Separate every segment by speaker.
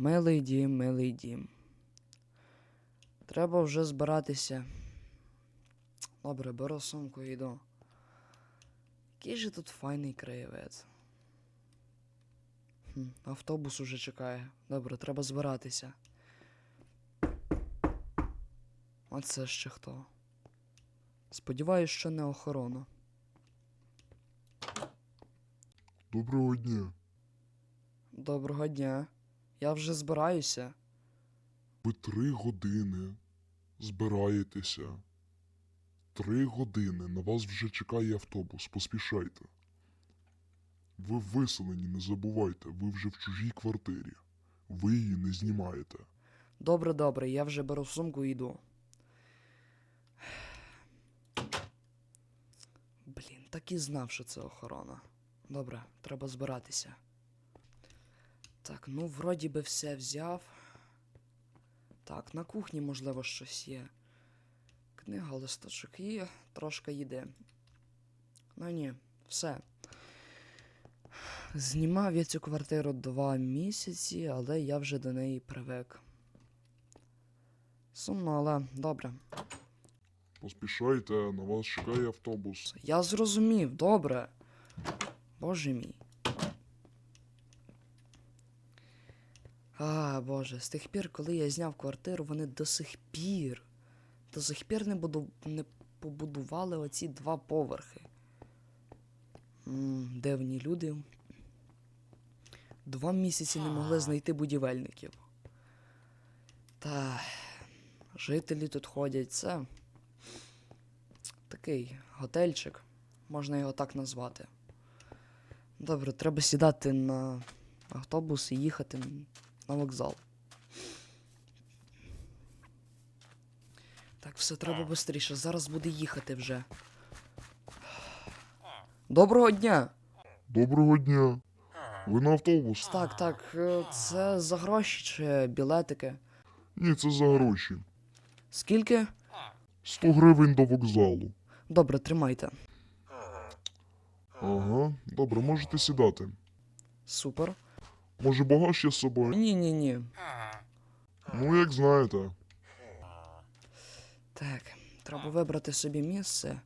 Speaker 1: Милий дім, милий дім. Треба вже збиратися. Добре, беру сумку і йду. Який же тут файний краєвид. Хм, автобус уже чекає. Добре, треба збиратися. А це ще хто? Сподіваюсь, що не охорона.
Speaker 2: Доброго дня.
Speaker 1: Доброго дня. Я вже збираюся.
Speaker 2: Ви три години збираєтеся. Три години на вас вже чекає автобус. Поспішайте. Ви виселені, не забувайте, ви вже в чужій квартирі. Ви її не знімаєте.
Speaker 1: Добре, добре, я вже беру сумку і йду. Блін, так і знав, що це охорона. Добре, треба збиратися. Так, ну, вроді би все взяв. Так, на кухні, можливо, щось є. Книга, листочок є, трошки їди. Ну ні, все. Знімав я цю квартиру два місяці, але я вже до неї привик. Сумно, але добре.
Speaker 2: Поспішайте, на вас чекає автобус.
Speaker 1: Я зрозумів, добре. Боже мій. А, Боже, з тих пір, коли я зняв квартиру, вони до сих пір, до сих пір не, буду, не побудували оці два поверхи. м дивні люди. Два місяці не могли знайти будівельників. Та жителі тут ходять, це такий готельчик, можна його так назвати. Добре, треба сідати на автобус і їхати на вокзал. Так, все треба швидше. Зараз буде їхати вже. Доброго дня!
Speaker 2: Доброго дня. Ви на автобус?
Speaker 1: Так, так, е, це за гроші чи білетики?
Speaker 2: Ні, це за гроші.
Speaker 1: Скільки?
Speaker 2: 100 гривень до вокзалу.
Speaker 1: Добре, тримайте.
Speaker 2: Ага, добре, можете сідати.
Speaker 1: Супер.
Speaker 2: Може багаж є з собою?
Speaker 1: Ні, ні, ні.
Speaker 2: Ну, як знаєте.
Speaker 1: Так, треба вибрати собі місце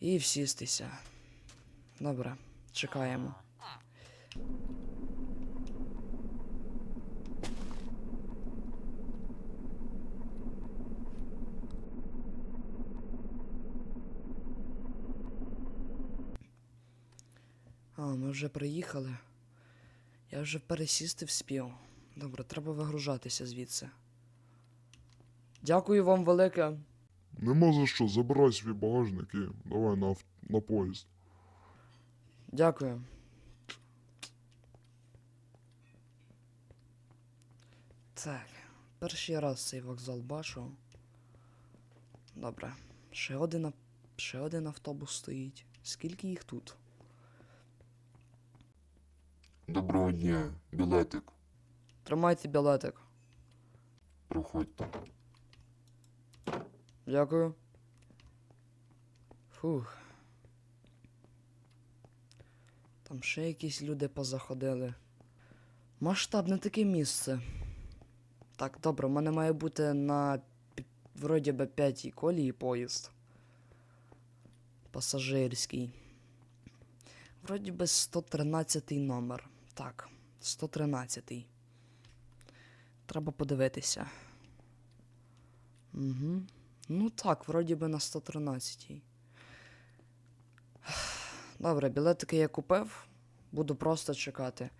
Speaker 1: і всістися. Добре, чекаємо. А, ми вже приїхали. Я вже пересісти вспів. Добре, треба вигружатися звідси. Дякую вам велике.
Speaker 2: Нема за що, забирай свій багажник і давай на, на поїзд.
Speaker 1: Дякую. Так, перший раз цей вокзал бачу. Добре. Ще один, ще один автобус стоїть. Скільки їх тут?
Speaker 3: Доброго дня, білетик.
Speaker 1: Тримайте білетик.
Speaker 3: Проходьте.
Speaker 1: Дякую. Фух. Там ще якісь люди позаходили. Масштабне таке місце. Так, добре, в мене має бути на вроді би п'ятій колії поїзд. Пасажирський. Вроді би 113 номер. Так, 113-й. Треба подивитися. Угу. Ну так, вроді би на 113-й. Добре, білетики я купив. Буду просто чекати.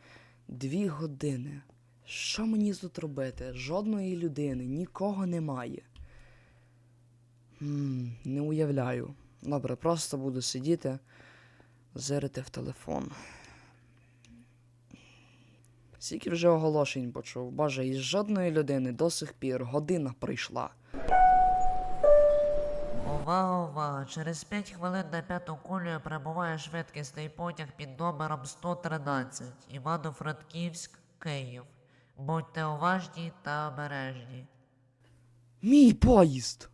Speaker 1: Дві години. Що мені тут робити? Жодної людини, нікого немає. м не уявляю. Добре, просто буду сидіти, зирити в телефон. Скільки вже оголошень почув. Боже, із жодної людини до сих пір година прийшла.
Speaker 4: Увага, увага! Через 5 хвилин на п'яту колію прибуває швидкісний потяг під номером 113 Івано-Франківськ, Київ. Будьте уважні та обережні.
Speaker 1: Мій поїзд.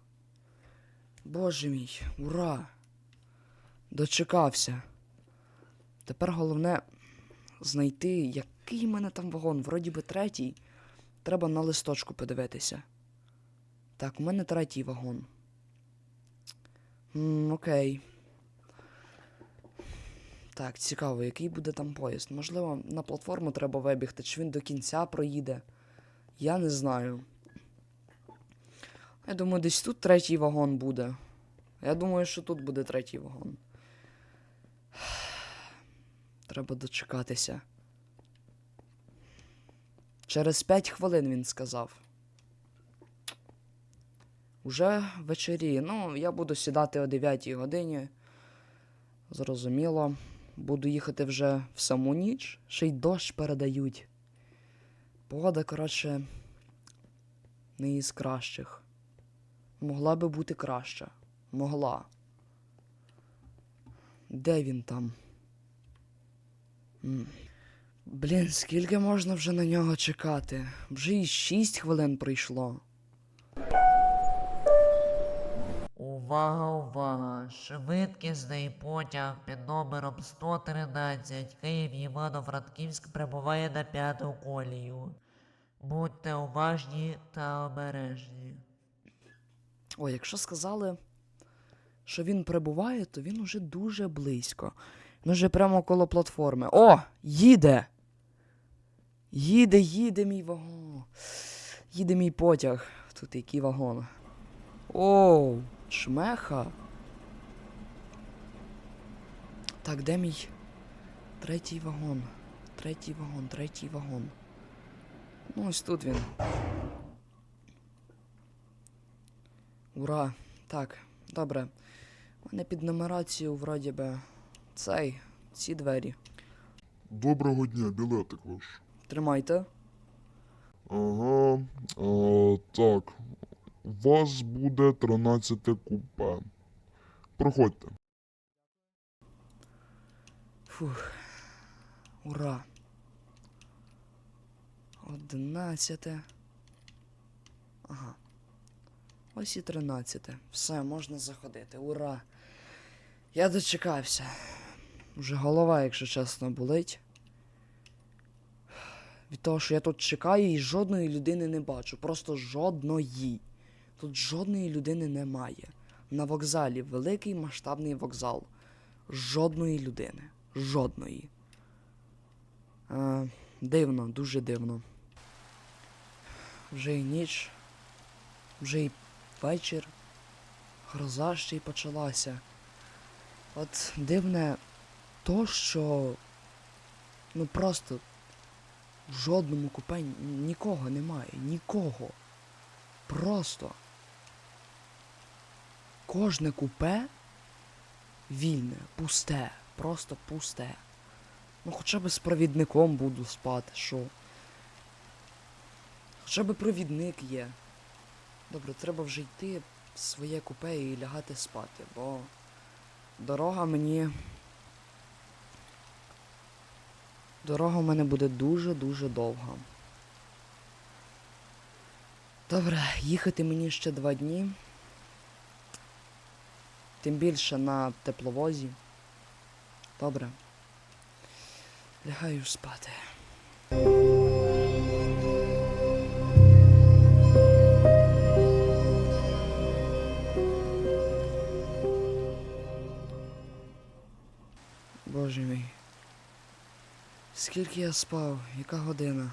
Speaker 1: Боже мій, ура! Дочекався. Тепер головне знайти, який в мене там вагон. Вроді би третій. Треба на листочку подивитися. Так, у мене третій вагон. М, окей. Так, цікаво, який буде там поїзд. Можливо, на платформу треба вибігти, чи він до кінця проїде. Я не знаю. Я думаю, десь тут третій вагон буде. Я думаю, що тут буде третій вагон. Треба дочекатися. Через 5 хвилин він сказав. Уже вечері. Ну, я буду сідати о 9 годині. Зрозуміло. Буду їхати вже в саму ніч, ще й дощ передають. Погода, коротше, не із кращих. Могла би бути краща. Могла. Де він там? Блін, скільки можна вже на нього чекати? Вже і 6 хвилин пройшло.
Speaker 4: Увага, увага! Швидкісний потяг під номером 113 Київ Івано-Франківськ прибуває на п'яту колію. Будьте уважні та обережні.
Speaker 1: Ой, якщо сказали, що він прибуває, то він уже дуже близько. Він уже прямо коло платформи. О! Їде! Їде, їде мій вагон. Їде мій потяг. Тут який вагон. Оу, чмеха. Так, де мій третій вагон? Третій вагон, третій вагон. Ну, ось тут він. Ура! Так, добре. У мене під нумерацією вроді би цей, ці двері.
Speaker 2: Доброго дня, білетик ваш.
Speaker 1: Тримайте.
Speaker 2: Ага. А, так. У вас буде 13 купе. Проходьте.
Speaker 1: Фух. Ура. Одинадцяте. Ага. Ось і тринадцяте. Все, можна заходити. Ура. Я дочекався. Уже голова, якщо чесно, болить. Від того, що я тут чекаю і жодної людини не бачу. Просто жодної. Тут жодної людини немає. На вокзалі великий масштабний вокзал. Жодної людини. Жодної. Е, дивно, дуже дивно. Вже і ніч, вже і вечір. Гроза ще й почалася. От дивне то, що ну просто в жодному купе нікого немає. Нікого. Просто. Кожне купе вільне, пусте, просто пусте. Ну, хоча б з провідником буду спати, що. Хоча б провідник є. Добре, треба вже йти в своє купе і лягати спати, бо дорога мені. Дорога в мене буде дуже-дуже довга. Добре, їхати мені ще два дні. Тим більше на тепловозі. Добре. Лягаю спати. Скільки я спав? Яка година?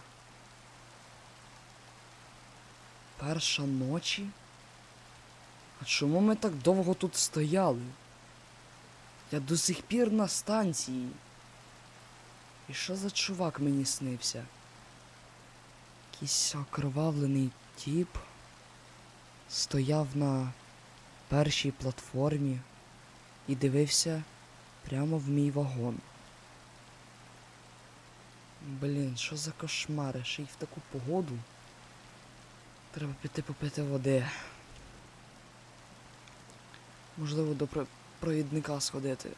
Speaker 1: Перша ночі? А чому ми так довго тут стояли? Я до сих пір на станції. І що за чувак мені снився? Якийсь окровавлений тіп стояв на першій платформі і дивився прямо в мій вагон. Блін, що за кошмари? Ще й в таку погоду. Треба піти попити води. Можливо, до провідника сходити.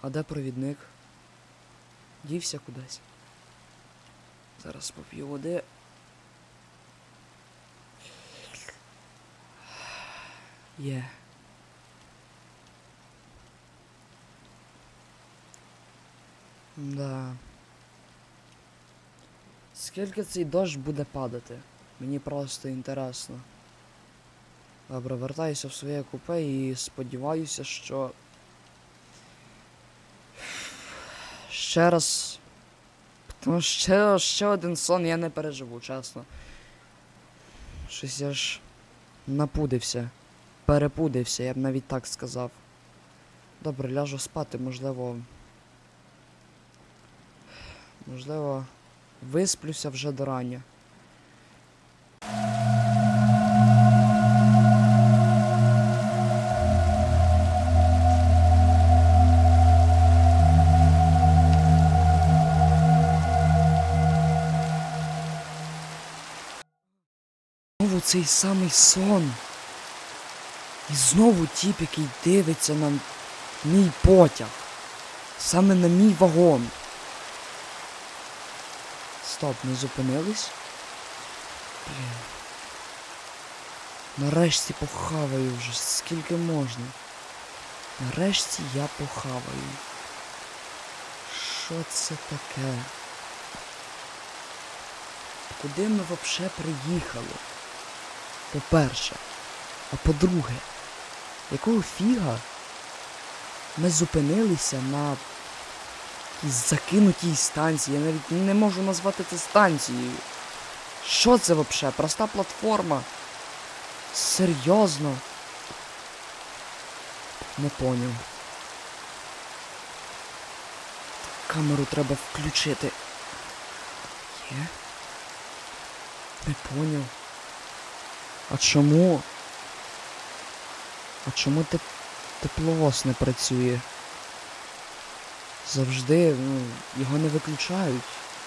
Speaker 1: А де провідник? Дівся кудись. Зараз поп'ю води. Є. Да. Скільки цей дощ буде падати? Мені просто інтересно. Добре, вертаюся в своє купе і сподіваюся, що. Ще раз. Тому ще, ще один сон я не переживу, чесно. Щось я ж напудився. Перепудився, я б навіть так сказав. Добре, ляжу спати, можливо. Можливо, висплюся вже до рання. Знову цей самий сон. І знову тіп, який дивиться на мій потяг. Саме на мій вагон. Стоп, ми зупинились? Блін. Нарешті похаваю вже, скільки можна. Нарешті я похаваю. Що це таке? Куди ми взагалі приїхали? По-перше. А по-друге, якого фіга ми зупинилися на закинутій станції. Я навіть не можу назвати це станцією. Що це взагалі? Проста платформа? Серйозно? Не поняв. Камеру треба включити. Є? Не поняв. А чому? А чому теп... тепловоз не працює? Завжди ну, його не виключають.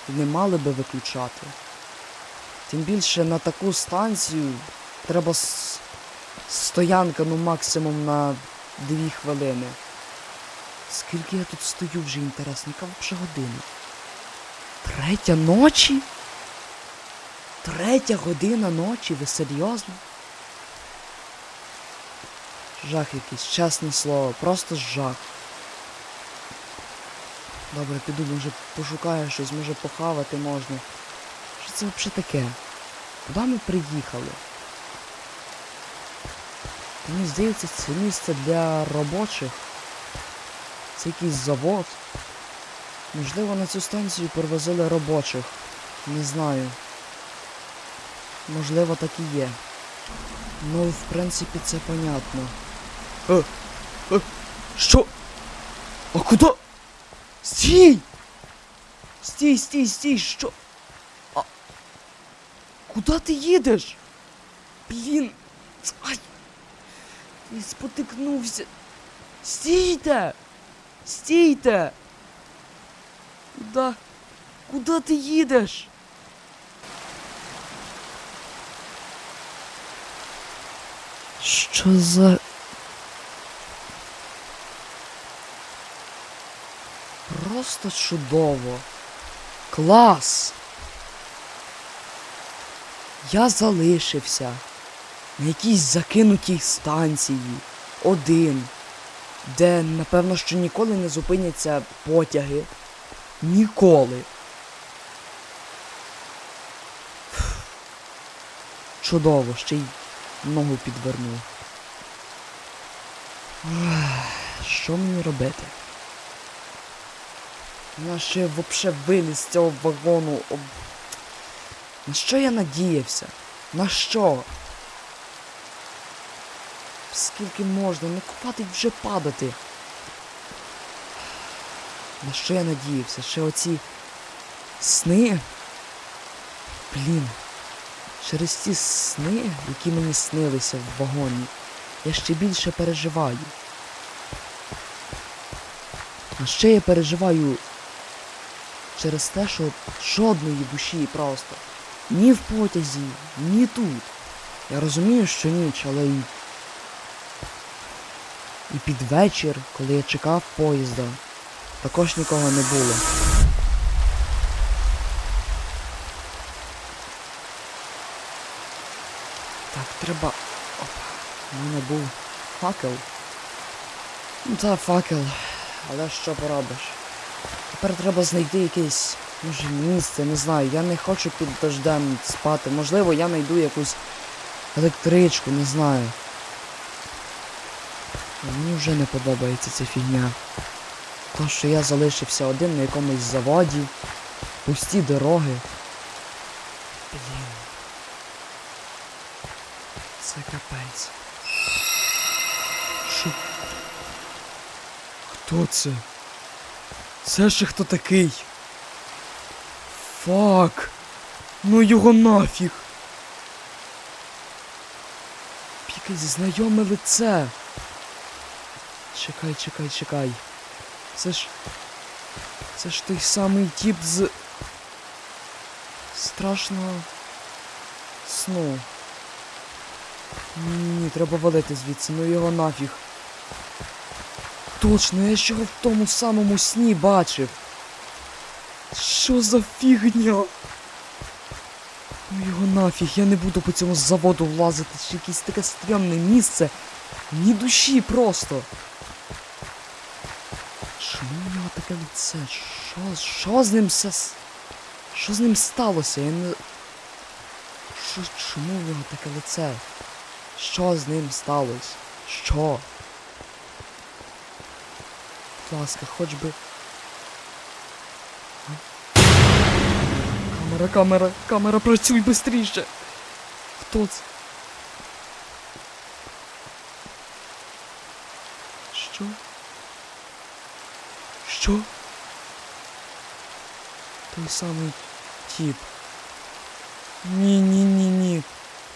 Speaker 1: І не мали би виключати. Тим більше на таку станцію треба стоянка ну максимум на дві хвилини. Скільки я тут стою вже інтересно, яка взагалі година? Третя ночі? Третя година ночі, ви серйозно? Жах якийсь, чесне слово, просто жах. Добре, піду, може пошукаю щось, може похавати можна. Що це взагалі таке? Куди ми приїхали? Мені здається, це місце для робочих. Це якийсь завод. Можливо, на цю станцію перевозили робочих. Не знаю. Можливо, так і є. Ну, в принципі, це понятно. Е, е, що? А куди? Стій! Стій, стій, стій, що? А... Куди ти їдеш? Блін. Ай! Я спотикнувся. Стійте! Стійте! Куда? Куда ти їдеш? Що за... Просто чудово. Клас. Я залишився на якійсь закинутій станції. Один. Де, напевно, що ніколи не зупиняться потяги. Ніколи. Чудово, ще й ногу підвернув. Що мені робити? Я ще взагалі виліз з цього вагону. На що я надіявся? На що? Скільки можна? Ну хватить вже падати. На що я надіявся? Ще оці сни. Блін. Через ці сни, які мені снилися в вагоні, я ще більше переживаю. А ще я переживаю через те, що жодної душі просто. Ні в потязі, ні тут. Я розумію, що ніч, але й. І під вечір, коли я чекав поїзда, також нікого не було. Так, треба. Опа. У мене був факел. Ну та факел. Але що поробиш? Тепер треба знайти якесь, може, місце, не знаю. Я не хочу під дождем спати. Можливо, я знайду якусь електричку, не знаю. Мені вже не подобається ця фігня. То, що я залишився один на якомусь заводі, пусті дороги. Блін. Це капець. Що? Хто це? Це ще хто такий? Фак. Ну його нафіг. Якесь знайоме лице. Чекай, чекай, чекай. Це ж. Це ж той самий тіп з. страшного сну. Ні-ні-ні, треба валити звідси, ну його нафіг. Точно, я його в тому самому сні бачив. Що за фігня? Ну його нафіг, я не буду по цьому заводу влазити, чи якесь таке стрьомне місце. Ні душі просто. Чому в нього таке лице? Що, що з ним все... Що з ним сталося? Я не... Що, чому в нього таке лице? Що з ним сталося? Що? Будь ласка, хоч би. Камера, камера, камера, працюй бистріше. Хто це? Що? Що? Той самий тіп. Ні, ні, ні, ні.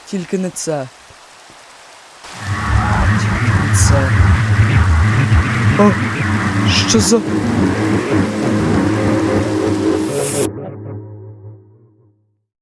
Speaker 1: Тільки не це. Тільки не це. О, що за.